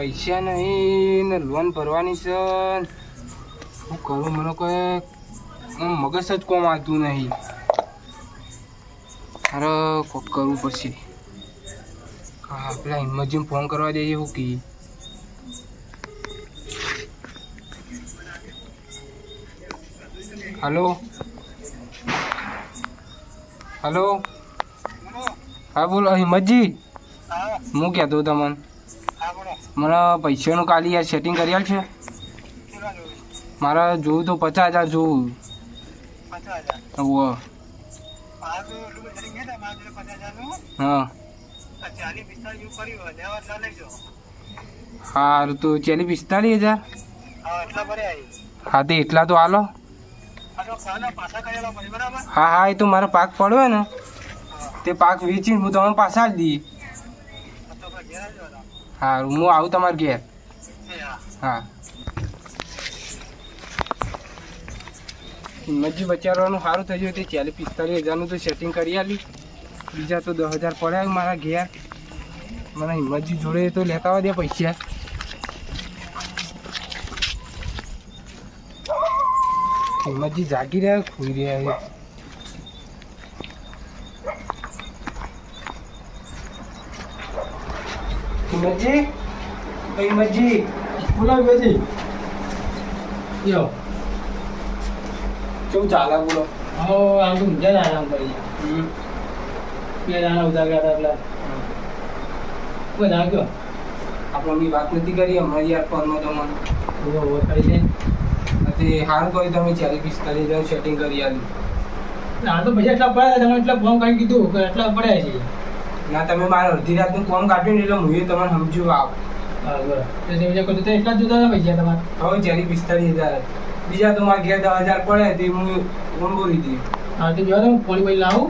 પૈસા નહીં ને લોન ભરવાની છે. શું કરું? મને કોઈ મગજ જ કોમ આવતું નહીં. અરે કોક કરવું પડશે. હા પેલા હિંમતજીને ફોન કરવા દઈએ શું કે. હલો હલો હા બોલો હિંમતજી. હું. કહેતો તમને. મને પૈસાનું કાલી યાર સેટિંગ કરી આલ છે. મારે જોયું તો પચાસ હજાર જોવું. હોવ હા સારું તો ચેલી પિસ્તાલીસ હજાર? હા તે એટલા તો હાલો હા હા એ તો મારો પાક પડ્યો ને. તે પાક વેચીને હું તમને પાછા જ દી સારું હું આવું તમારે ઘેર. હા. હિંમતજી બચારવાનું સારું થઈ ગયું. તે ચાલીસ પિસ્તાલીસ હજારનું તો સેટિંગ કરી આલી. બીજા તો દસ હજાર પડ્યા મારા ઘેર. મને હિંમતજી જોડે તો લેતા આવવા દે પૈસા. હિંમતજી જાગી રહ્યા ખુઈ રહ્યા છે. હિંમતજી તો મજી બોલો મજી યો કેવું ચાલે? બોલો. હા આમ તો મજા ના આરામ કરી. બે દાણા ઉતાર્યા હતા એટલે. કોઈ ના ગયો. આપણે બી વાત નથી કરી? હમણાં યાર ફોનમાં તમને ઓવર કરી દે. નથી સારું કોઈ તમે ચાલીસ પિસ્તાલીસ હજાર સેટિંગ કરી આલી. ના તો પછી એટલા પડ્યા તમે એટલા ફોન કરી કીધું કે એટલા પડ્યા છે. ના તમે મારા અડધી રાતનું કોમ કાઢ્યું ને એટલે હું તમને સમજુ આવ બરાબર. તો બીજા કોઈ તો એટલા જ હતા પૈસા તમારે? હવે ચાલીસ પિસ્તાળીસ હજાર બીજા તો મારા ઘેર દસ હજાર પડે તે હું ફોન બોલી દઈ. હા તો જોવા હું પોણી પૈસા લાવું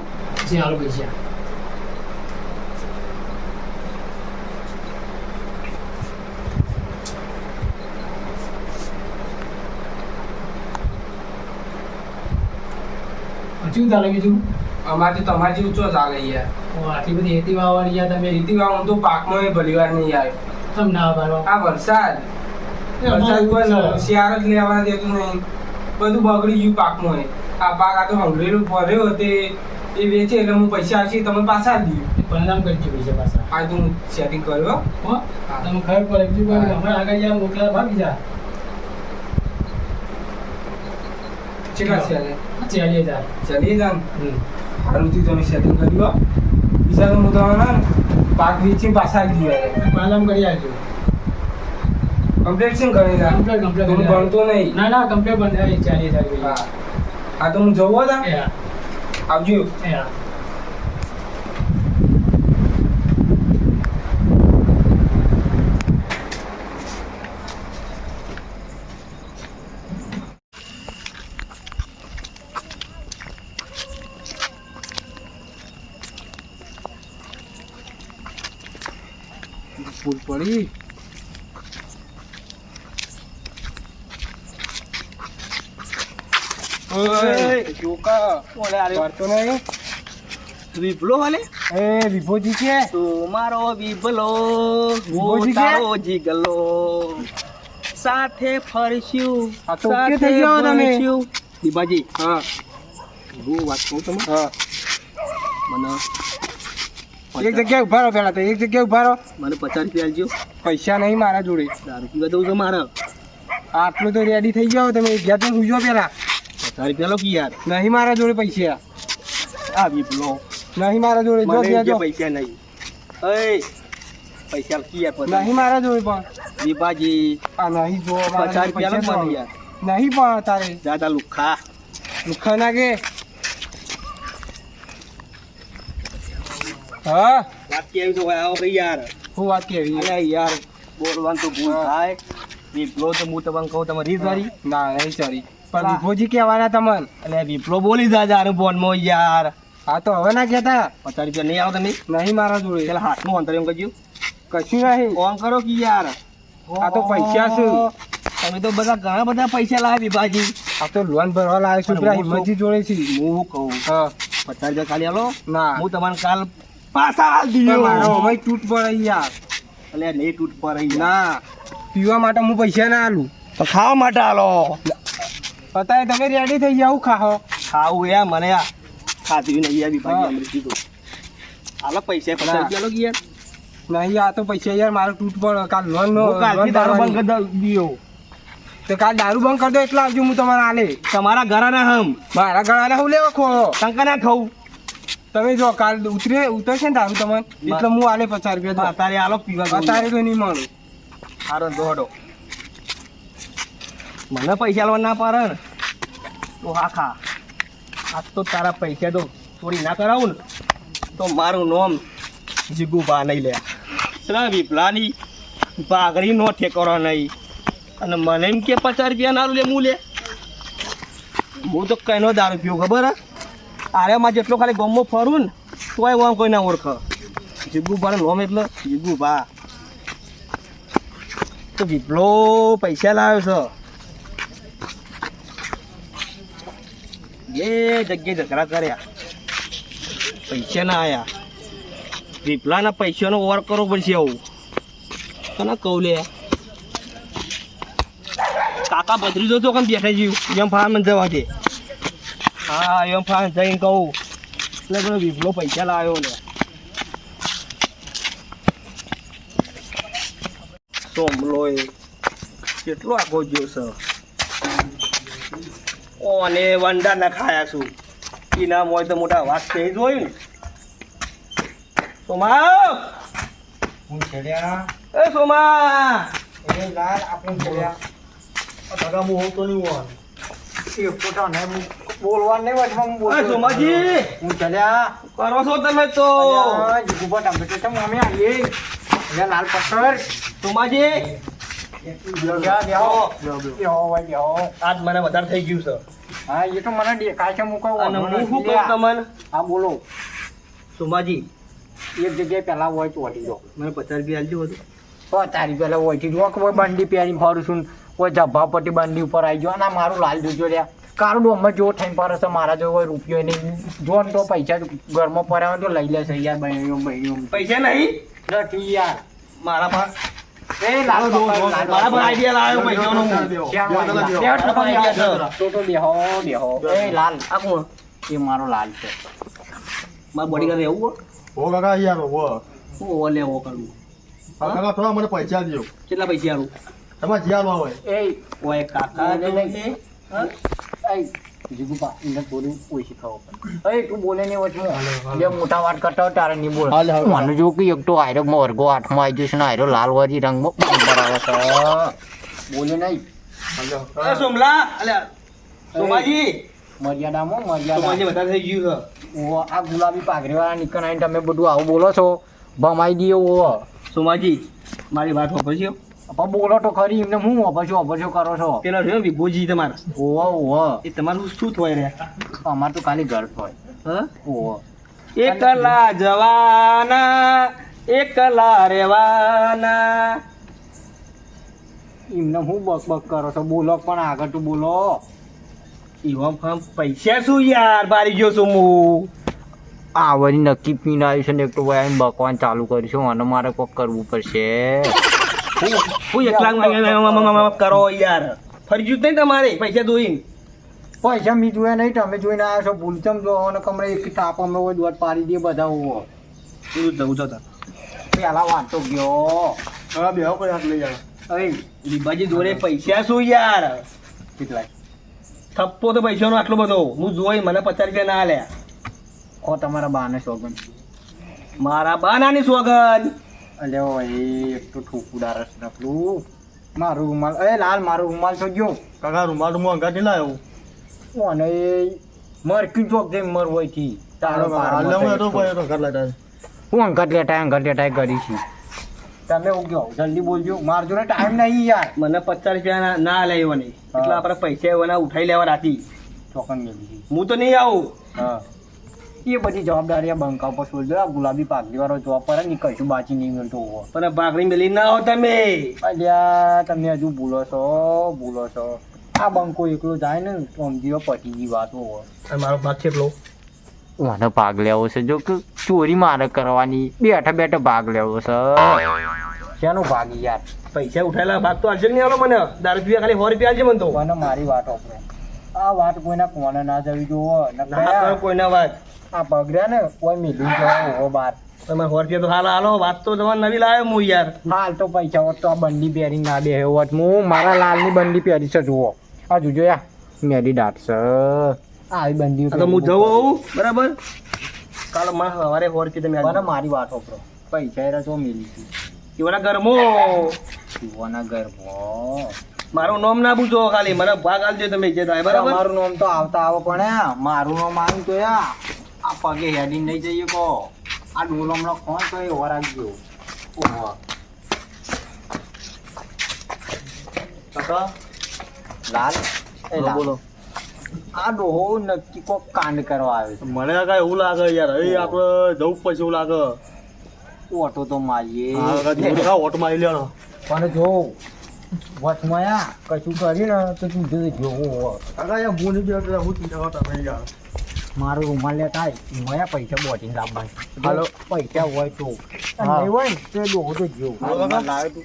જે હાલ પૈસા હજુ તારે બીજું? અમારે તો ઊંચો ચાલે યાર. આટલી બધી હેતી વાવવાની યાર તમે રીતિ વાવ તો પાકમાં એ ભલી વાર નહીં આવ્યો તમને ના પાડવા આ વરસાદ. વરસાદ પર શિયાળ જ લેવા દેતું નહીં. બધું બગડી ગયું પાકમાં આ પાક આ તો હંગરેલું ભર્યો તે એ વેચે એટલે હું પૈસા આવશે તમે પાછા જ દઉં પરિણામ કરજો પૈસા પાછા. આ તો હું સેટિંગ કર્યો તમે ખબર પડે બીજું કોઈ હમણાં આગળ જ્યાં મોકલા ભાગી જા. કેટલા? ચાલી હજાર. ચાલીએ જાન હમ. સારુંથી તમે સેટિંગ કરી હો બીજા તો હું તમારા પાક વેચીને પાછા જ દઉં પરિણામ કરી આવજો કમ્પ્લેટ શું કરે ના કમ્પ્લેટ કમ્પ્લેટ હું ભણતો નહીં. ના ના કમ્પ્લેટ બંધ ચાલી હજાર હા. આ તો હું જવું હતા આવજો. હા. ફૂલ પડી. વાલે એ વિભોજી છે. જીગલો. સાથે ફરશું. દીપાજી હા. હું વાત કહું તમે હા. મને એક જગ્યાએ ઊભા રહો પેલા તો એક જગ્યાએ ઊભા રહો. મને પચાસ રૂપિયા આલજો પૈસા નહીં મારા જોડે. દારૂ પીવા દઉં છે મારે. આટલું તો રેડી થઈ જાઓ તમે એક જાતે સુજો પેલા પચાસ રૂપિયા લો કી યાર. નહીં મારા જોડે પૈસા. આવી વિપલો નહીં મારા જોડે જો ત્યાં પૈસા નહીં. અય પૈસા કી યાર નહીં મારા જોડે પણ. વિભાજી આ નહીં જો પચાસ રૂપિયા લો યાર. નહીં પણ તારે. દાદા લુખા. લુખા નાગે હા? વાત કેવી તો આવો ભાઈ યાર. હું વાત કેવી? અરે યાર બોલવાનું તો ભૂલ. થાય. વિપ્લો તો હું તમને કહું તમે વાળી? ના નહીં સોરી પણ વિભોજી કહેવાના તમને. એટલે વિપ્લો બોલી જા યાર ફોનમાં યાર. હા તો હવે ના કહેતા. પચાસ રૂપિયા નહીં આવો તમે. નહીં મારા જોડે. પેલા હાથનું અંતર એમ કહેજો કશું નહીં. ફોન કરો કે યાર? આ તો પૈસા છે. તમે તો બધા ઘણા બધા પૈસા લાવે વિભાજી. આ તો લોન ભરવા લાવે છું શું- હિંમતજી જોડે છે. હું કહું. હા. પચાસ રૂપિયા ખાલી આલો. ના. હું તમને કાલ પાછા હાલ પણ મારો ભાઈ તૂટ પડે યાર. એટલે નહીં તૂટ પર ના. પીવા માટે હું પૈસા ના આલું. તો ખાવા માટે આલો. પતાય તમે રેડી થઈ જાવ ખાહો ખાવું યાર મને આ ખાધું નહીં યાર હા. અમૃત કીધું. હાલો પૈસા પચાસ. રૂપિયા લો યાર નહીં આ તો પૈસા યાર મારો તૂટ પણ કાલ લોન નો દારૂ બંધ કરી દીયો. તો કાલ દારૂ બંધ કરી દો એટલા આવજો હું તમારે આલે તમારા ઘરના હમ. મારા ગળાને હું લેવા ખો? શંકર ના ખાવું તમે જો કાલ ઉતરે ઉતરશે ને તારું તમને? એટલે હું આલે પચાસ રૂપિયા અત્યારે આલો પીવા. અત્યારે તો નહીં માનું સારો દોડો. મને પૈસા લેવા ના પાડે ને. તો હા ખા. આજ તો તારા પૈસા તો ચોરી ના કરાવું ને તો મારું નામ જીગુભા નહીં લે. પેલા વિપલાની પાઘડી નો ઠેકરો નહીં. અને મને એમ કે પચાસ રૂપિયા ના લે હું લે. હું તો કઈનો દારૂ પીવું ખબર હે? અરે માં જેટલો ખાલી ગમો ફરું ને, તોય હું કોઈ ના ઓળખ. જીગુભા નોમ એટલે જીગુભા તો જીભલો પૈસા લાવ્યો છે? એ જગ્યાએ ઝઘડા કર્યા. પૈસા ના આયા. વિપલાના પૈસાનો ઓવર કરવો પડશે આવું. કના કહું લે. કાકા બદરી દો તો કેમ બેઠા જીવ એમ ફાર્મ જવા દે. હા એમ ફાર્મ જઈને કહું. એટલે વિપલો પૈસા લાવ્યો ને. સોમલો એ કેટલો આખો ગયો છે? ઓને વંડા ના ખાયા છું. એના મોય તો મોટા વાત થઈ જોયું ને. સોમા! હું એ સોમા! એ લાલ આપણે હું હોતો નહીં હોવા એ પોતા ને હું બોલવા નહીં વચમાં એ સોમાજી! હું ચલ્યા. કરો છો તમે તો. જીગુબા ટમેટો છે અમે આવીએ. એટલે લાલ પથ્થર. સોમાજી. આજ મને વધારે થઈ ગયું છે. હા એ તો મને દેખાય છે કહું અને હું શું કહું તમને? હા બોલો. સોમાજી એક જગ્યાએ પેલા હોય ચોટી દો. મને પચાસ રૂપિયા આલજો બધું. તો તારી પેલા હોયથી કે બંડી પહેરી ફરું છું કોઈ જભા પટ્ટી બંડી ઉપર આવી ગયો. અને મારું લાલ જોજો રહ્યા કારું અમે જો થઈને પર હશે મારા જો કોઈ રૂપિયો નહીં. જો ને તો પૈસા ઘરમાં પડ્યા હોય તો લઈ લેશે યાર બહેનો બહેનો પૈસા નહીં? નથી યાર. મારા પાસે. એ મારા આઈડિયા લાવ્યો પૈસાનો તો એ લાલ. આ કોણ? એ મારો લાલ છે. મારા બોડીગાર્ડ ઓ કાકા યાર ઓ લેવો કરવું કાકા થોડા મને પૈસા દ્યો. કેટલા પૈસા આલું? તમારે જ્યાં હોય. એ ઓય કાકા છે. જીગુપા એને થોડું ઓછી ખાવો તું બોલે નહીં વચમાં મોટા વાત કરતા હોય તારે નહીં બોલ. મને જો કે એક તો આયરો વર્ગો હાથમાં આવી જશે ને લાલ વાજી રંગમાં છે બોલે નહીં સોમાજી મર્યાદામાં મર્યાદા છે આ ગુલાબી પાઘડી વાળા નીકળ તમે બધું આવું બોલો છો ભમાઈ દઈએ ઓ સોમાજી મારી વાત વાપરજો પણ બોલો તો ખરી એમને હું અભરશો અભરશો કરો છો? પેલા રહ્યો વિભોજી તમારા? ઓવો ઓવો એ તમારું શું થવાય રે? અમાર તો ખાલી ઘર હા? ઓવો એકલા જવાના એકલા રહેવાના. એમને હું બક બક કરો છો? બોલો પણ આગળ તો બોલો. એવા ફામ પૈસા શું યાર? બારી ગયો છું હું. આ વળી નક્કી પીને આવ્યું છે ને એક તો ભાઈ બકવાન ચાલુ કરીશું અને મારે કોક કરવું પડશે. હું- એકલા મ- કરો યાર ફરજ્યું જ નહીં તમારે પૈસા ધોઈને પૈસા મી જોયા નહીં તમે જોઈને આવ્યા છો ભૂલચમ જો અને કમરે એક તાપ અમે હોય દોડ પાડી દે બધા હોવો. શું જવું છો તાર પેલા વાંચો તો ગયો. હવે બેહો કોઈ હાથ લઈ જાય અરે લીબાજી જોડે પૈસા શું યાર? કેટલા? થપ્પો તો પૈસાનો આટલો બધો. હું જોઈ મને પચાસ રૂપિયા ના આલ્યા. કો તમારા બાને સોગન મારા બાનાની સોગન અલ્યો એ એક તો ઠોકુડા રસ નકલું મારું રૂમાલ એ લાલ મારું રૂમાલ તો ગયો. કાકા રૂમાલ હું અંગાત નહીં લાવ્યો અને એ મર ચોક જઈ મર હોયથી તારો હું અંકટ લેટાય અંકટ લેટાય કરી છું. તમે ઉગ્યો જલ્દી બોલજો. મારજો જોડે ટાઈમ નહીં યાર. મને પચાસ રૂપિયા ના- ના આલ્યા નહીં એટલે આપણે પૈસા એવાના ઉઠાઈ લેવા રાતી. ચોકન હું તો નહીં આવું. હા. એ પછી જવાબદારી બંકા ઉપર છોડી દો આ ગુલાબી પાઘડી વાળો જોબ પરની કશું બાચી નહીં મળતું હોય. પણ પાઘડી મેલી ના હો તમે અલ્યા તમે હજુ ભૂલો છો ભૂલો છો. આ બંકો એકલો જાય ને સમજીઓ પટી ગઈ વાત હોય. મારો ભાગ છે એટલો મને ભાગ લેવો છે. જો કે ચોરી મારે કરવાની. બેઠા બેઠા ભાગ લેવો છે. શેનો ભાગી યાર? પૈસા ઉઠાયેલા ભાગ તો હાલશે નહીં? આવો મને. દારૂ પીવા ખાલી સો રૂપિયા હાલશે મને તો. મને મારી વાત આપણે આ વાત કોઈના કોને ના જવી જોવો કોઈના વાત. આ બગડ્યા ને કોઈ મિલી જવા હોવો બાર. તમે સો રૂપિયા તો હાલ હાલો વાત તો તમારે નવી લાવ્યો હું યાર. હાલ તો પૈસા હોત તો આ બંડી પહેરી ના બે હોત. હું મારા લાલની બંડી પહેરી છે જુઓ. આ જોજો યા મેરી છે. આવી બંડી તો હું જવું હોઉં બરાબર? કાલે માં સવારે સો રૂપિયા તમે મને. મારી વાત ઓપરો પૈસા એરા જો મિલી હતી ગરમો ઘરમાં. ગરમો મારું નામ ના પૂછો ખાલી મને ભાગ આલજો તમે જે થાય બરાબર? મારું નામ તો આવતા આવો પણ મારું નામ આવ્યું તો યા. આ પગે હેડી નહીં જઈએ કો. આ ડોલો હમણાં કોણ તો એ ગયો. ઓહો કાકા? લાલ? એ બોલો, આ ડોહો નક્કી કોક કાંડ કરવા આવે છે. મને કાકા એવું લાગે યાર. અહીં આપણે જવું પછી એવું લાગે. ઓટો તો મારીએ. ઓટ મારી લેવાનો. પણ જો વચમાં આ કશું કરી ને તો તું જોઈ જોવું. કાકા યાર હું નહીં હું ચિંતા કરતા નહીં યાર. મારો રૂમાલ લેતા આય, મયા પૈસા બોટીને લાવવા. હાલો. પૈસા હોય તો. હા. નહીં હોય તો એ તો જેવું. તું.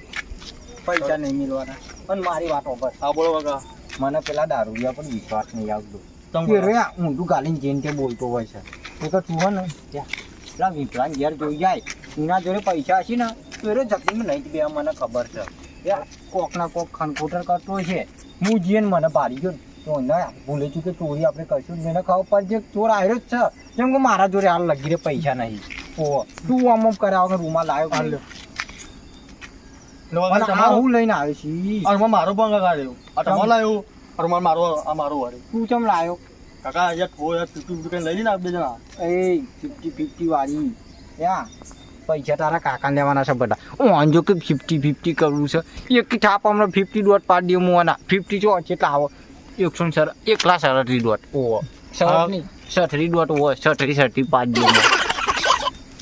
પૈસા નહીં મિલવાના. પણ મારી વાત ઓપર સાંભળો બોલો મને પેલા દારૂડિયા પર વિશ્વાસ નહીં આવતો. તમે કે આ ઊંધું ગાલીને જેન તે બોલતો હોય છે. એ તો તું હે ને ત્યાં. પેલા વિકલાંગ ઘેર જોઈ જાય. એના જોડે પૈસા હશે ને તો એ જતીમાં નહીં જ બે મને ખબર છે. યાર કોક ના કોક ખનખોટર કરતો છે. હું જીને મને ભારી ગયો. ને તો ભૂલે છું કે ચોરી આપણે કરશું. જ એને ખબર પણ કે ચોર આવ્યો જ છે કેમ કે મારા જોડે હાલ લગી રે પૈસા નહીં. ઓહો તું આમ આમ કર્યા વગર રૂમાલ લાવ્યો હાલ લો અને હું લઈને આવ્યો છી અરમાં મારો પણ કાકા રહ્યો આ તમારે લાવ્યો અરમાં મારો આ મારો વારે તું કેમ લાવ્યો કાકા યાર થો યાર ફિફ્ટી ફિફ્ટી લઈ લઈને આપજે જણા. એ ફિફ્ટી ફિફ્ટી વાળી. યા પૈસા તારા કાકા લેવાના છે બધા. હું અંજો કે ફિફ્ટી ફિફ્ટી કરવું છે. એક થાપ હમણાં ફિફ્ટી ડોટ પાડી દઉં હું આના ફિફ્ટી જો કેટલા આવો. એકસો સર એકલા સડત્રીસ ડોટ ઓહો. સરસ નહીં સઠરી ડોટ હોય સઠરી સઠરી દઉં હું.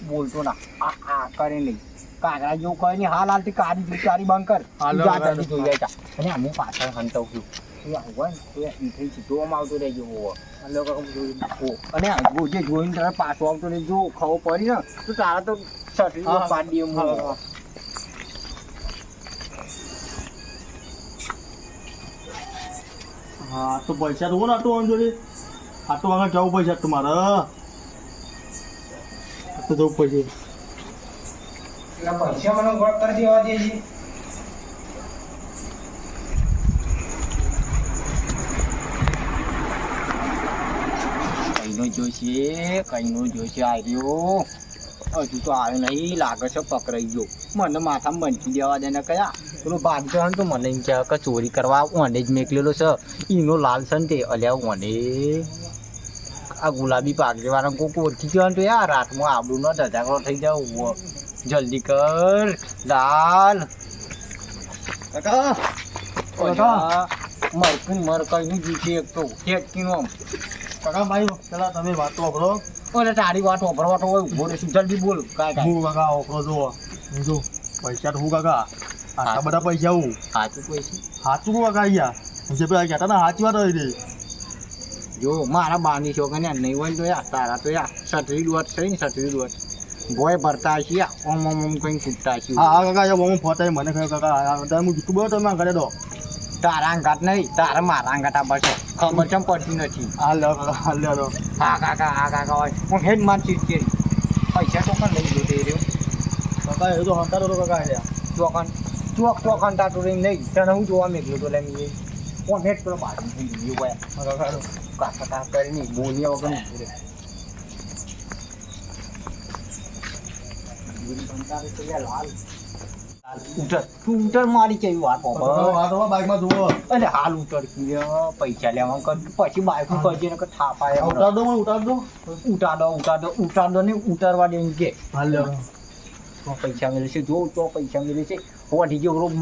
બોલતો ના. આ આ કરે નહીં. કાગડા જેવું કરે નહીં. હાલ હાલથી કારી કારી બંધ કર. હાલો, તું જા હાલો. જલ્દી જોઈ જાય અને આમ પાછળ હંતવ છું રહેજો અને ઓ, જે જોઈને તારે પાછો આવતો રહે જો ખવો પડી ને તો તારા તો સટલી હા, પાડી હા, તો પૈસા તો કોણ આટલું વાંધો રે આટલું આગળ જવું પૈસા તમારે મારે. આટલું જવું પડશે. પૈસા મને ગોળ કરી દેવા દે છે. કઈનો જોઈશે કઈનો જોઈશે આવ્યો હજુ તો આવ્યો નહીં લાગે છે પકડાઈ ગયો. મને માથામાં બંચી દેવા દે ને કયા? પેલો ભાગતો હોય તો મને એમ કહેવાય કે ચોરી કરવા ઓને જ મેકલેલો છે. ઈનો લાલ છે ને તે. અલ્યા ઓને આ ગુલાબી પાક જેવાના કોક ઓળખી ગયો ને તો યાર રાતમાં આબડું નો ધજાગરો થઈ જાવ જલ્દી કર. લાલ. કાકા. મરકું મરકઈનું જીતે એક તો. હેટકીનું આમ. કાકા ભાઈ પેલા તમે વાત વાપરો. ઓલે તારી વાત વાપરવા તો હોય ઊભો રહેશું. જલ્દી બોલ. કાકા હું કાકા વાપરો જો હું જો પૈસા તો હું કાકા. આટલા બધા પૈસા હું સાચું પૈસા સાચું અહીંયા જે પેલા કહેતા ને સાચી વાત હોય જો મારા બાની છોકરા ને નહીં હોય તો યાર તારા તો યાર સટરી દોટ છે ને સટરી દોટ ભોય ભરતા છીએ ઓમ ઓમ ઓમ કઈ છૂટતા છીએ હા કાકા કાકા હું ફોટા મને કહ્યું કાકા હું જૂઠું બોલો તમે ઘરે દો. તારા અંગાટ નહીં તારા મારા અંગાટ આ બસ. ખબર ચમ પડતી નથી. હા લો હા લો હા કાકા હા કાકા હોય હું હેડ માર કરી. પૈસા તો પણ લઈ ગયો તે રહ્યો? કાકા એ તો હંકારો તો કાકા ચોકન. ચોક ચોકન તાતું રહી નહીં તને હું જોવા મેં તો લેમ એ કોણ પેલો બાજુ થઈ ગયું ભાઈ કાકા હાલો. કાકા કાકા કરીને બોલ્યા વગર ઊભું રહે. ઉતર તું ઉતર મારી કેવી વાત. બાઈકમાં જુઓ અરે હાલ ઉતર પૈસા લેવા કર પછી બાઈક કરજે ને થાપાય ઉતાર દો ઉતાર દો ઉતાર દો ઉતાર દો ઉતાર દો ને ઉતારવા દે કે હાલ તો પૈસા મળે છે જો તો પૈસા મળે છે હોવાથી જે રોગ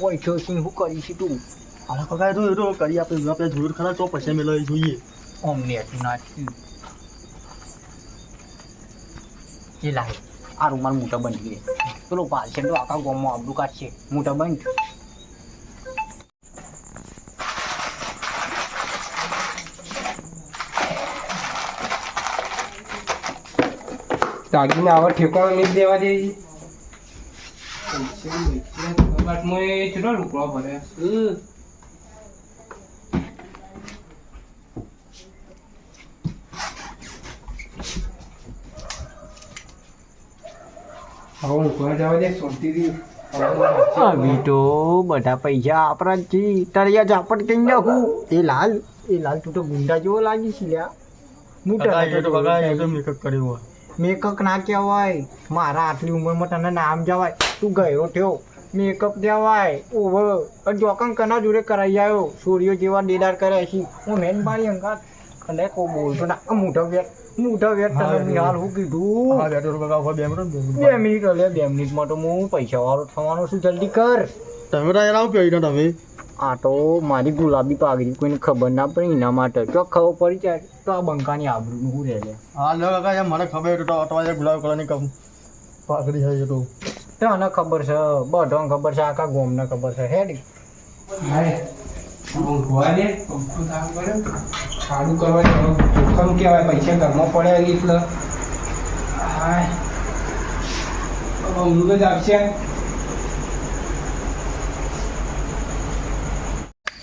ઓળખ્યો છે શું કરીશ તું હાલો કાકા તો કરી આપણે આપણે ખરા તો પૈસા મેળવે જોઈએ ઓમને હતું એ લાય આ રૂમાલ મોટા બંધ ગયે પેલો પાલશે તો આખા ગામમાં આબડું કાઢશે મોટા બંધ દાગીને આવા ઠેકાણો નહીં દેવા દે અભી તો બધા પૈસા આપણા જ છે તળિયા ઝાપટ કઈ નાખું. એ લાલ એ લાલ તું તો ગુંડા જેવો લાગી છે લ્યા. નહીં. મેકઅપ કર્યો હોય. મેકઅપ ના કહેવાય. મારા આટલી ઉંમરમાં તને નામ જવાય. તું ગયરો થયો મેકઅપ કહેવાય ઓવર જોકન કના જોડે કરાઈ આવ્યો સૂર્યો જેવા દેદાર કર્યા છે. હું મેન મારી અંકાર અને કો બોલતો ના. આ મોઢા વેટ મોઢા વેટ હા, તને નિહાલ હું કીધું. હા બેઠો કાકા ઊભા બે મિનિટ બે મિનિટ એટલે બે મિનિટમાં તો હું પૈસા વાળો થવાનો છું. જલ્દી કર. તમે તો યાર આવું પહેરીને તમે. આ તો મારી ગુલાબી પાઘડી કોઈને ખબર ના પડે એના માટે. જો ખબર પડી જાય. તો આ બંકાની આબરૂનું હું રહે લે હા લો કાકા મને ખબર તો તમારે ગુલાબ કલરની કમ પાઘડી હોય તો. તને ખબર છે બધાને ખબર છે આખા ગોમને ખબર છે હેડી. સારું કરવા જોખમ કહેવાય પૈસા ઘરમાં પડ્યા એટલે. ઊંઘ જ આવશે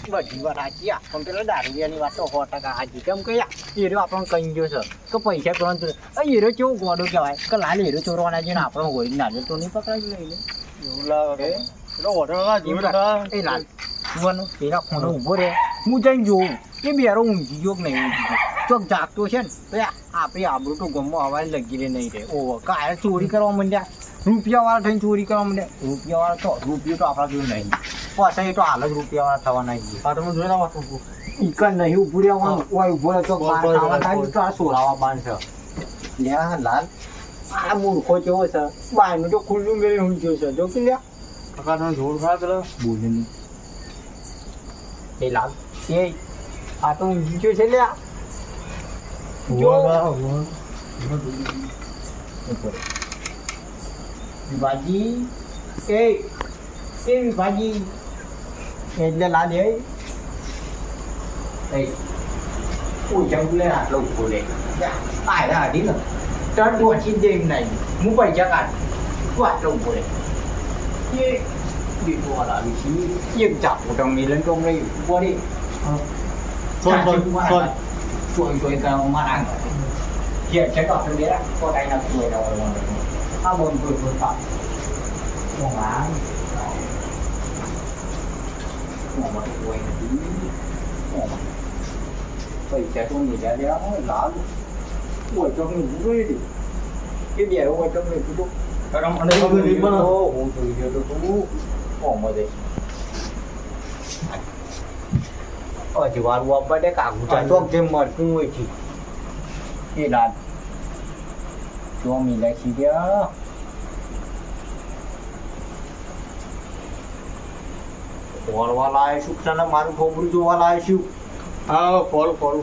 બધી વાર હાજી આ પણ દારૂ ની વાત તો સો ટકા હાજી કેમ કે યાર હીરો આપણને કહી ગયો છે કે પૈસા છે આ હીરો કેવો ગોડો કહેવાય કે લાલ હીરો ચોરવાના છે ને આપણે હોય નાજો તો નહીં પકડાવી લઈ લે એવું લાગે પેલો ઓર્ડર કાકા જીવ કાકા એ લાલ જુવાનો પેલા ખૂણો ઊભો રહે હું જઈને જોઉં કે બેરો ઊંઘી ગયો કે નહીં ઊંઘી ગયો ચોક જાગતો છે ને તો આપણી આબરૂ તો ગમો હવારે લગી રહે નહીં રહે ઓહો કાયર ચોરી કરવા માંડ્યા રૂપિયાવાળા થઈને ચોરી કરવા માંડ્યા રૂપિયાવાળા તો રૂપિયો તો આપણા જેવું નહીં પાછા એ તો હાલ જ રૂપિયા વાળા થવાના છે આ તમે જોઈ ના વાત ઈકન નહીં ઉભું રહેવાનું કોઈ ઊભો રહે તો શું છે થાય તો આ સોરાવા બાંધશે લ્યા લાલ. આ મૂર્ખો કેવો છે? બાયનું તો ખુલ્લું મેળવી હું છે. જો કે લ્યા તમે જોર ખરા પેલા. બોલે નહીં. એ લાલ. એ આ તો ઊંઘી ગયો છે લ્યા. જો. ભાજી વિભાજી. એ એ વિભાજી. એટલે લાલ એ. એ ઓછા બોલે આટલો ઊભો રે આયરા હાડી ને તર ડોચી દે એમ નહીં હું પૈસા કાઢ તું આટલો ઊભો રે એ દીઠો વાળા આવી છે એક ચાપો તો મિલન તો હમણાં ઊભો રે સોન સોન સોન સોય સોય કરવા મારા જે છે તો આપણે બેરા કોટાઈ ના સોય ના વળવાનું આ બોલ બોલ બોલ પા ઓમાં ઓમાં તો કોઈ નથી ઓમાં પૈસા તો નીચા દેવા લાલ ઓચકનું જોઈ દે કે બેરો ઓચકનું કીધું કાકા મને ખબર નહીં પણ હું જોઈ ગયો તો તું ઓમાં દે હજી વારું આપવા દે કાગુ ચાચોક જેમ મળતું હોય છે. એ લાલ. જો મિલે છે ત્યાં. ફોરવા લાવે છું મારું ખોબરું જોવા લાવે છું હા ફોલ ફોલ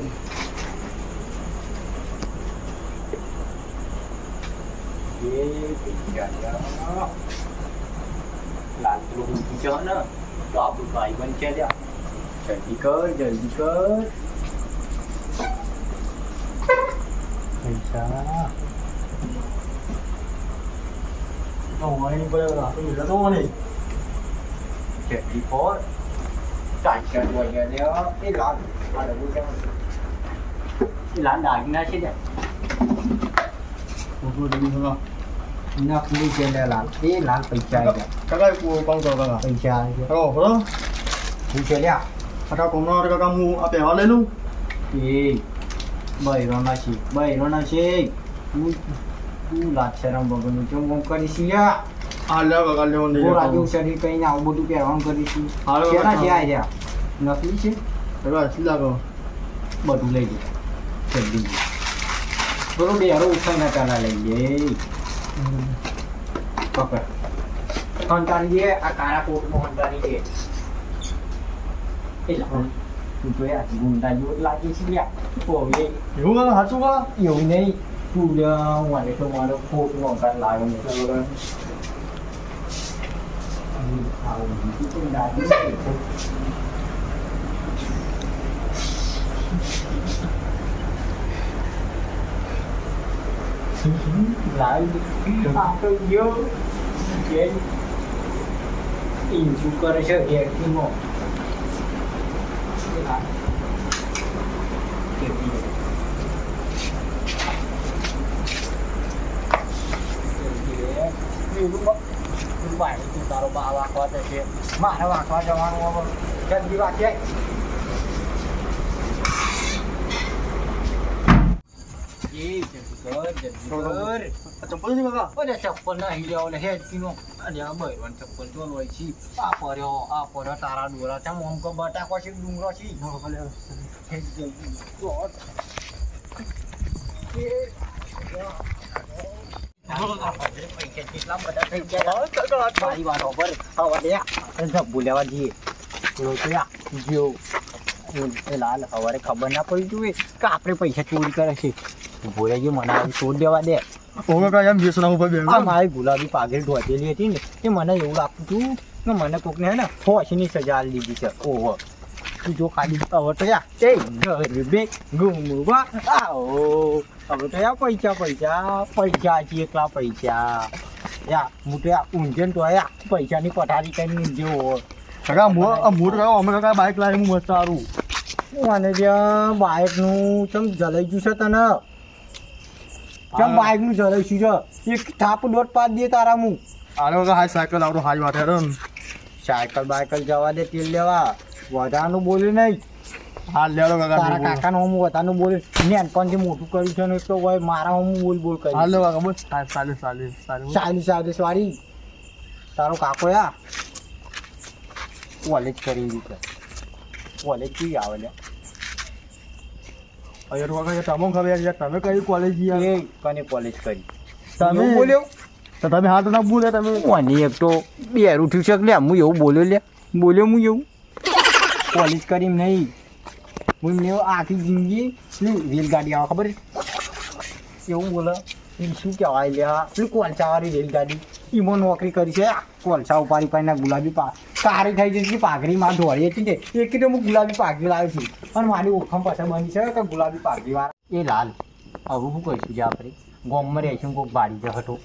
એ પૈસા લાલ પેલો ઊંઘી છે ને તો આપણું ભાઈ બન છે લ્યા જલ્દી કર જલ્દી કર પૈસા તો વાણી પર રાખી લીધા તો મને જલ્દી કર ચાચા વાગ્યા લ્યા એ લાલ આ ડબું છે એ લાલ દાગીના છે લ્યા ફોટો લઈ કાકા ના છે લાલ એ લાલ પૈસા આવી ગયા કાકા એક કામ કરો કાકા પૈસા આવી ગયા કાકા બરો શું છે લ્યા કાકા કોમનો કાકા હું આ પહેવા લઈ લઉં એ બૈરોના છે બૈરોના છે તું તું લાક્ષરમ વગરનું કેમ કોમ કરીશ લ્યા હા લે કાકા લેવો ગોળા શરીર કહીને આવું બધું પહેરવાનું કરીશું. આ રહ્યા નકલી છે શું લાગો બધું લઈ લે જલ્દી બરોબર બેરો ઉઠાઈને પેલા લઈ લે પકડ હંતાડી દે આ કાળા કોટમાં હંતાડી દે એ લા, તું તો યાર ગુંડા જેવો લાગે છે લ્યા ઓવે એવું કાકા સાચું કાકા એવું નહીં તું મારે તો મારો ખોટું અંકાર લાવ્યો નથી આવું બીજું કોઈ લાગે નહીં. લાવી આ તો ગયો કે ઇન્જુ કરે છે એક્ટિંગમાં તારો બા વાંકવા જશે મારે વાંકવા જવાનું હવે જલ્દી વાંચે જી જલ્દી કર ચપ્પલ ના લેવો ઓલે હેડ પીનો અરે આ બૈરવાન ચપ્પલ તો લોય છે આ પડ્યો આ પર્યો તારા ડોરા છે મોમ બટાકો છે ડુંગરો છે હેડ જલ્દી થઈ ગયા મારી વાત હોભળ. હવે લેવા જઈએ જેવું લાલ હવારે ખબર ના પડી જોઈએ કે આપણે પૈસા ચોરી કરે છે જે મને આવી છોડ દેવા દે. ઓ કાકા એમ બેસના ઉપર બે આ મારી ગુલાબી પાઘડી ઢોચેલી હતી ને એ મને એવું લાગતું હતું કે મને કોકને હે ને ફોશની સજા આલી દીધી છે. ઓહો. તું જો ખાલી હવે તો યા એ ગરીબે ગુમવા આવો હવે તો યા પૈસા પૈસા. પૈસા છે એકલા પૈસા. યા હું તો યા ઊંઝે તો યા પૈસાની પઠારી કરીને હો કાકા મો મોટ મોટો કાકા અમે કાકા બાઇક લાવી હું મસ્ત સારું મને જ્યાં બાઇકનું ચમ જલાઈ ગયું છે તને? ચમ બાઇકનું જલાઈ ગયું છે? એક થાપ દોટ પાડ દે તારા મુ આરે કાકા હાઈ સાયકલ આવડો હાઈ વાત હેડો સાયકલ બાયકલ જવા દે તેલ લેવા. વધારાનું બોલી નહીં. હાલ લેડો તારા કાકા નું હું વધારનું પણ જે મોટું કર્યું છે ને તો હોય મારા હું બોલ બોલ હાલ કરી લો કાકા બસ ચાલીસ ચાલીસ ચાલીસ ચાલીસ ચાલીસ વાળી. તારો કાકો યા. કોલેજ કરી દીધું. કોલેજ કેવી આવે લે અહીંયા તો તમે ખબર યાર તમે કઈ કોલેજ ગયા? એ કને કોલેજ કરી? તમે? બોલ્યો? તો તમે હાથ ના બોલે તમે? કોની એક તો બે ઉઠ્યું છે લે હું એવું બોલ્યો લે બોલ્યો હું એવું? કોલેજ કરી નહીં. હું એમને આખી જિંદગી શું રેલગાડી આવે ખબર એવું બોલે. શું કહેવાય લે પેલી કોલસાવાળી રેલગાડી? એમાં નોકરી કરી છે. આ કોલસા ઉપાડી પાડીને ગુલાબી પા કારી થઈ જશે પાઘડીમાં ધોળીએ હતી ને. એક કીધું હું ગુલાબી પાઘડી લાવ્યો છું. અને મારી ઓળખાણ પાછા બની છે કે ગુલાબી પાઘડી વાળા. એ લાલ. હવે શું કહીશું જે આપણે ગોમમાં રહેશું કોઈક બાળી જ હતો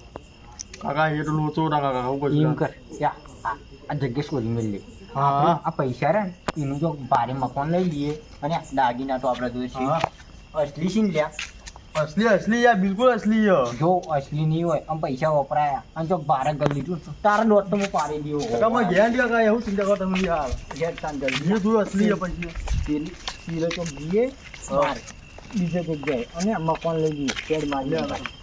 કાકા એ તો લોચો ના કાકા હું એમ કર. આ જગ્યા શોધી મેળ લે. હા. આ પૈસા રે એનું જો ભારે મકાન લઈ લઈએ. અને દાગીના તો આપણે જોઈએ છીએ. અસલી છે ને લ્યા. અસલી અસલી યાર બિલકુલ અસલી યાર. જો અસલી નહીં હોય આમ પૈસા વપરાયા. અને જો ભારે કરી લીધું તારા નોટ તો હું પાડી દઉં. તમે માં ગેરંટી કાંઈ એવું ચિંતા કરો તમે યાર. ઘેર તાન જલ્દી. જે અસલી છે પછી. પેલી પીલો તો ગીએ બીજે જગ્યાએ અને મકાન લઈ જઈએ શેડ મારી.